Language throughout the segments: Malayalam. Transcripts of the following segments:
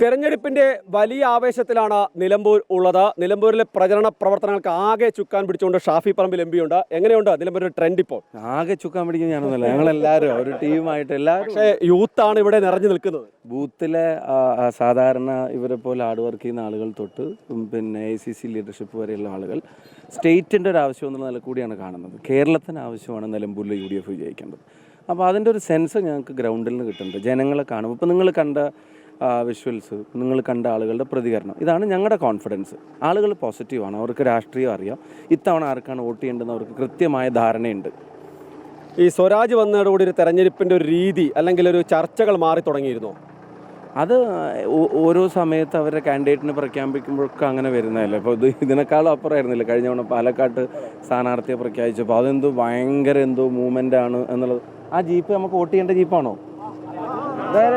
തെരഞ്ഞെടുപ്പിന്റെ വലിയ ആവേശത്തിലാണ് നിലമ്പൂർ ഉള്ളത്. നിലമ്പൂരിലെ പ്രചരണ പ്രവർത്തനങ്ങൾക്ക് ആകെ ചുക്കാൻ പിടിച്ചുകൊണ്ട് ഷാഫി പറമ്പിൽ എം ഉണ്ട്. എങ്ങനെയുണ്ട് നിലമ്പൂരിന്റെ ട്രെൻഡ് ഇപ്പോൾ? ആകെ ചുക്കാൻ പിടിക്കുന്ന ഞാനൊന്നുമല്ല. ഞങ്ങളെല്ലാവരും ഒരു ടീമായിട്ട് എല്ലാവരും പക്ഷേ യൂത്താണ് ഇവിടെ നിറഞ്ഞു നിൽക്കുന്നത്. ബൂത്തിലെ സാധാരണ ഇവരെ പോലെ ഹാർഡ് വർക്ക് ചെയ്യുന്ന ആളുകൾ തൊട്ട് പിന്നെ എ സി സി ലീഡർഷിപ്പ് വരെയുള്ള ആളുകൾ സ്റ്റേറ്റിന്റെ ഒരു ആവശ്യം എന്നുള്ള നില കൂടിയാണ് കാണുന്നത്. കേരളത്തിന് ആവശ്യമാണ് നിലമ്പൂരിൽ യു ഡി എഫ് വിജയിക്കേണ്ടത്. അപ്പോൾ അതിന്റെ ഒരു സെൻസ് ഞങ്ങൾക്ക് ഗ്രൗണ്ടിൽ നിന്ന് കിട്ടുന്നുണ്ട്. ജനങ്ങളെ കാണുമ്പോൾ ഇപ്പോൾ നിങ്ങൾ കണ്ട വിഷ്വൽസ് നിങ്ങൾ കണ്ട ആളുകളുടെ പ്രതികരണം. ഇതാണ് ഞങ്ങളുടെ കോൺഫിഡൻസ് ആളുകൾ പോസിറ്റീവാണ് അവർക്ക് രാഷ്ട്രീയം അറിയാം. ഇത്തവണ ആർക്കാണ് വോട്ട് ചെയ്യേണ്ടതെന്ന് അവർക്ക് കൃത്യമായ ധാരണയുണ്ട്. ഈ സ്വരാജ് വന്നതോടുകൂടി ഒരു തെരഞ്ഞെടുപ്പിന്റെ ഒരു രീതി അല്ലെങ്കിൽ ഒരു ചർച്ചകൾ മാറി തുടങ്ങിയിരുന്നു. അത് ഓരോ സമയത്ത് അവരുടെ കാൻഡിഡേറ്റിനെ പ്രഖ്യാപിക്കുമ്പോഴൊക്കെ അങ്ങനെ വരുന്നതല്ലേ? അപ്പോൾ ഇത് ഇതിനേക്കാളും അപ്പുറമായിരുന്നില്ല? കഴിഞ്ഞ തവണ പാലക്കാട്ട് സ്ഥാനാർത്ഥിയെ പ്രഖ്യാപിച്ചപ്പോൾ അതെന്തോ ഭയങ്കര എന്തോ മൂവ്മെന്റ് ആണ് എന്നുള്ളത്. ആ ജീപ്പ് നമുക്ക് വോട്ട് ചെയ്യേണ്ട ജീപ്പാണോ? വേറെ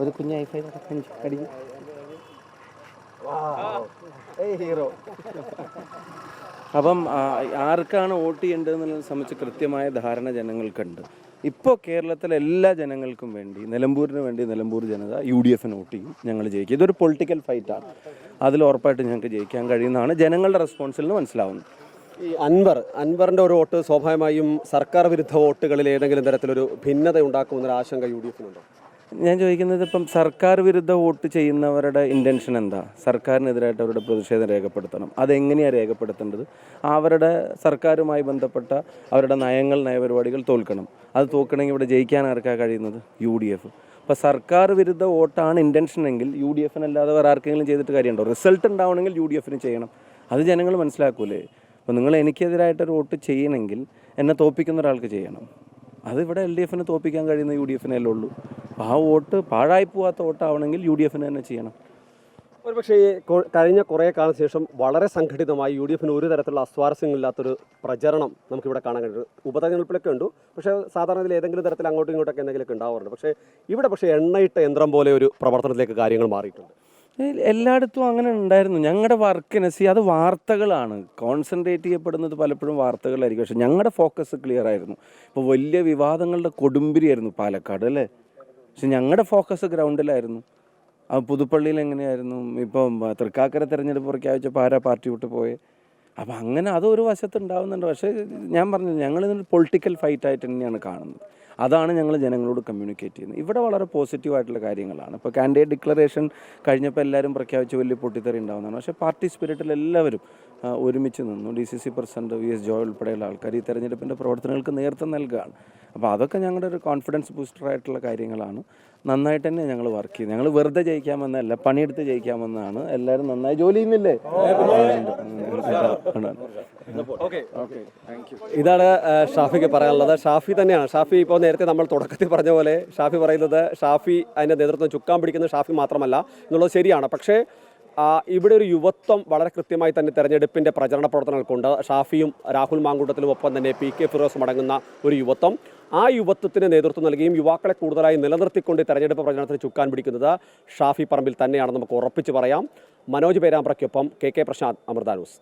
ഒരു കുഞ്ഞ് ഐഫൈ അടിക്കും അപ്പം ആർക്കാണ് വോട്ട് ചെയ്യേണ്ടതെന്നുള്ളത് സംബന്ധിച്ച് കൃത്യമായ ധാരണ ജനങ്ങൾക്കുണ്ട്. ഇപ്പോൾ കേരളത്തിലെ എല്ലാ ജനങ്ങൾക്കും വേണ്ടി നിലമ്പൂരിന് വേണ്ടി നിലമ്പൂർ ജനത യു ഡി എഫിന് വോട്ട് ചെയ്യും. ഞങ്ങൾ ജയിക്കും. ഇതൊരു പൊളിറ്റിക്കൽ ഫൈറ്റാണ്. അതിൽ ഉറപ്പായിട്ട് ഞങ്ങൾക്ക് ജയിക്കാൻ കഴിയുന്നതാണ് ജനങ്ങളുടെ റെസ്പോൺസിൽ നിന്ന് മനസ്സിലാവുന്നത്. ഈ അൻവർ അൻവറിന്റെ ഒരു വോട്ട് സ്വാഭാവികമായും സർക്കാർ വിരുദ്ധ വോട്ടുകളിൽ ഏതെങ്കിലും തരത്തിലൊരു ഭിന്നത ഉണ്ടാക്കുമെന്നൊരു ആശങ്ക യു ഡി എഫിനുണ്ടോ ഞാൻ ചോദിക്കുന്നത് ഇപ്പം സർക്കാർ വിരുദ്ധ വോട്ട് ചെയ്യുന്നവരുടെ ഇന്റൻഷൻ എന്താ? സർക്കാരിനെതിരായിട്ട് അവരുടെ പ്രതിഷേധം രേഖപ്പെടുത്തണം. അതെങ്ങനെയാണ് രേഖപ്പെടുത്തേണ്ടത്? അവരുടെ സർക്കാരുമായി ബന്ധപ്പെട്ട അവരുടെ നയങ്ങൾ നയപരിപാടികൾ തോൽക്കണം. അത് തോൽക്കണമെങ്കിൽ ഇവിടെ ജയിക്കാൻ ആർക്കാ കഴിയുന്നത്? U D F. അപ്പോൾ സർക്കാർ വിരുദ്ധ വോട്ടാണ് ഇന്റൻഷൻ എങ്കിൽ യു ഡി എഫിന് അല്ലാതെ വേറെ ആർക്കെങ്കിലും ചെയ്തിട്ട് കാര്യമുണ്ടോ? റിസൾട്ട് ഉണ്ടാവണമെങ്കിൽ യു ഡി എഫിന് ചെയ്യണം. അത് ജനങ്ങൾ മനസ്സിലാക്കൂലേ? അപ്പോൾ നിങ്ങൾ എനിക്കെതിരായിട്ടൊരു വോട്ട് ചെയ്യണമെങ്കിൽ എന്നെ തോൽപ്പിക്കുന്ന ഒരാൾക്ക് ചെയ്യണം. അത് ഇവിടെ എൽ ഡി എഫിന് തോൽപ്പിക്കാൻ കഴിയുന്ന യു ഡി എഫിനല്ലേ ഉള്ളൂ. ആ വോട്ട് പാഴായി പോവാത്ത വോട്ടാവണമെങ്കിൽ യു ഡി എഫിന് തന്നെ ചെയ്യണം. ഒരു പക്ഷേ ഈ കഴിഞ്ഞ കുറേ കാലം ശേഷം വളരെ സംഘടിതമായി യു ഡി എഫിന് ഒരു തരത്തിലുള്ള അസ്വാരസ്യങ്ങളില്ലാത്തൊരു പ്രചരണം നമുക്കിവിടെ കാണാൻ കഴിയും ഉപതെരഞ്ഞെടുപ്പിലൊക്കെ ഉണ്ട്. പക്ഷേ സാധാരണ ഇതിൽ ഏതെങ്കിലും തരത്തിൽ അങ്ങോട്ടും ഇങ്ങോട്ടൊക്കെ എന്തെങ്കിലുമൊക്കെ ഉണ്ടാവാറുണ്ട്. പക്ഷേ ഇവിടെ പക്ഷേ എണ്ണയിട്ട യന്ത്രം പോലെ ഒരു പ്രവർത്തനത്തിലേക്ക് കാര്യങ്ങൾ മാറിയിട്ടുണ്ട്. എല്ലായിടത്തും അങ്ങനെ ഉണ്ടായിരുന്നു. ഞങ്ങളുടെ വർക്കിന് സി അത് വാർത്തകളാണ്. കോൺസെൻട്രേറ്റ് ചെയ്യപ്പെടുന്നത് പലപ്പോഴും വാർത്തകളായിരിക്കും. പക്ഷെ ഞങ്ങളുടെ ഫോക്കസ് ക്ലിയർ ആയിരുന്നു. ഇപ്പോൾ വലിയ വിവാദങ്ങളുടെ കൊടുമ്പിരിയായിരുന്നു പാലക്കാട് അല്ലേ? പക്ഷെ ഞങ്ങളുടെ ഫോക്കസ് ഗ്രൗണ്ടിലായിരുന്നു ആ പുതുപ്പള്ളിയിൽ എങ്ങനെയായിരുന്നു? ഇപ്പം തൃക്കാക്കര തെരഞ്ഞെടുപ്പ് പ്രഖ്യാപിച്ചപ്പോൾ ആരാ പാർട്ടി വിട്ട് പോയെ? അപ്പം അങ്ങനെ അതൊരു വശത്ത് ഉണ്ടാവുന്നുണ്ട് പക്ഷേ ഞാൻ പറഞ്ഞു ഞങ്ങളിതൊരു പൊളിറ്റിക്കൽ ഫൈറ്റായിട്ട് തന്നെയാണ് കാണുന്നത്. അതാണ് ഞങ്ങൾ ജനങ്ങളോട് കമ്മ്യൂണിക്കേറ്റ് ചെയ്യുന്നത്. ഇവിടെ വളരെ പോസിറ്റീവായിട്ടുള്ള കാര്യങ്ങളാണ്. ഇപ്പോൾ കാൻഡിഡേറ്റ് ഡിക്ലറേഷൻ കഴിഞ്ഞപ്പോൾ എല്ലാവരും പ്രഖ്യാപിച്ച് വലിയ പൊട്ടിത്തെറി ഉണ്ടാവുന്നതാണ്. പക്ഷേ പാർട്ടി സ്പിരിറ്റിൽ എല്ലാവരും ഒരുമിച്ച് നിന്നു. D C C president V S Joy ഉൾപ്പെടെയുള്ള ആൾക്കാർ ഈ തെരഞ്ഞെടുപ്പിന്റെ പ്രവർത്തനങ്ങൾക്ക് നേതൃത്വം നൽകുകയാണ് അപ്പോൾ അതൊക്കെ ഞങ്ങളുടെ ഒരു കോൺഫിഡൻസ് ബൂസ്റ്ററായിട്ടുള്ള കാര്യങ്ങളാണ്. നന്നായിട്ട് തന്നെ ഞങ്ങൾ വർക്ക് ചെയ്യുന്നത് ഞങ്ങൾ വെറുതെ ജയിക്കാമെന്നല്ല പണിയെടുത്ത് ജയിക്കാമെന്നാണ് എല്ലാവരും നന്നായി ജോലി ചെയ്യുന്നില്ലേ? ഇതാണ് ഷാഫിക്ക് പറയാനുള്ളത്. ഷാഫി തന്നെയാണ്. ഷാഫി ഇപ്പോൾ നേരത്തെ നമ്മൾ തുടക്കത്തിൽ പറഞ്ഞ പോലെ ഷാഫി പറയുന്നത് ഷാഫി അതിന്റെ നേതൃത്വം ചുക്കാൻ പിടിക്കുന്ന ഷാഫി മാത്രമല്ല എന്നുള്ളത് ശരിയാണ്. പക്ഷേ ഇവിടെ ഒരു യുവത്വം വളരെ കൃത്യമായി തന്നെ തെരഞ്ഞെടുപ്പിന്റെ പ്രചരണ പ്രവർത്തനങ്ങൾക്കുണ്ട്. ഷാഫിയും രാഹുൽ മാങ്കൂട്ടത്തിലും ഒപ്പം തന്നെ പി കെ ഫിറോസും അടങ്ങുന്ന ഒരു യുവത്വം. ആ യുവത്വത്തിന് നേതൃത്വം നൽകുകയും യുവാക്കളെ കൂടുതലായി നിലനിർത്തിക്കൊണ്ട് തെരഞ്ഞെടുപ്പ് പ്രചരണത്തിന് ചുക്കാൻ പിടിക്കുന്നത് ഷാഫി പറമ്പിൽ തന്നെയാണെന്ന് നമുക്ക് ഉറപ്പിച്ച് പറയാം. Manoj പേരാമ്പ്രയ്ക്കൊപ്പം K K Prashanth Amrita news.